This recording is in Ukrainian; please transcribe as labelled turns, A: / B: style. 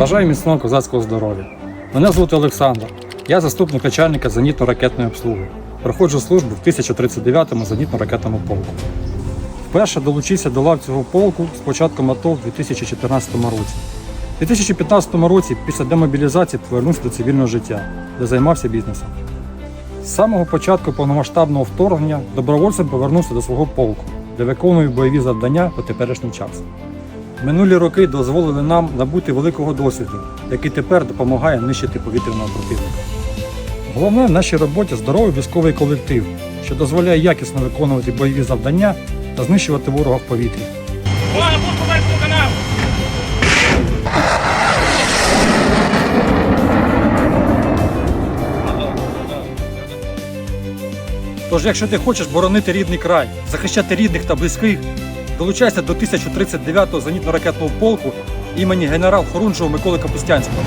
A: Бажаю міцного козацького здоров'я. Мене звати Олександр. Я заступник начальника зенітно-ракетної обслуги. Проходжу службу в 1039-му зенітно-ракетному полку. Вперше долучився до лав цього полку з початком АТО в 2014 році. У 2015 році після демобілізації повернувся до цивільного життя, де займався бізнесом. З самого початку повномасштабного вторгнення добровольцем повернувся до свого полку, де виконує бойові завдання по теперішній час. Минулі роки дозволили нам набути великого досвіду, який тепер допомагає нищити повітряного противника. Головне в нашій роботі здоровий військовий колектив, що дозволяє якісно виконувати бойові завдання та знищувати ворога в повітрі. Тож, якщо ти хочеш боронити рідний край, захищати рідних та близьких, долучайся до 1039-го зенітно-ракетного полку імені генерал Хорунжого Миколи Капустянського.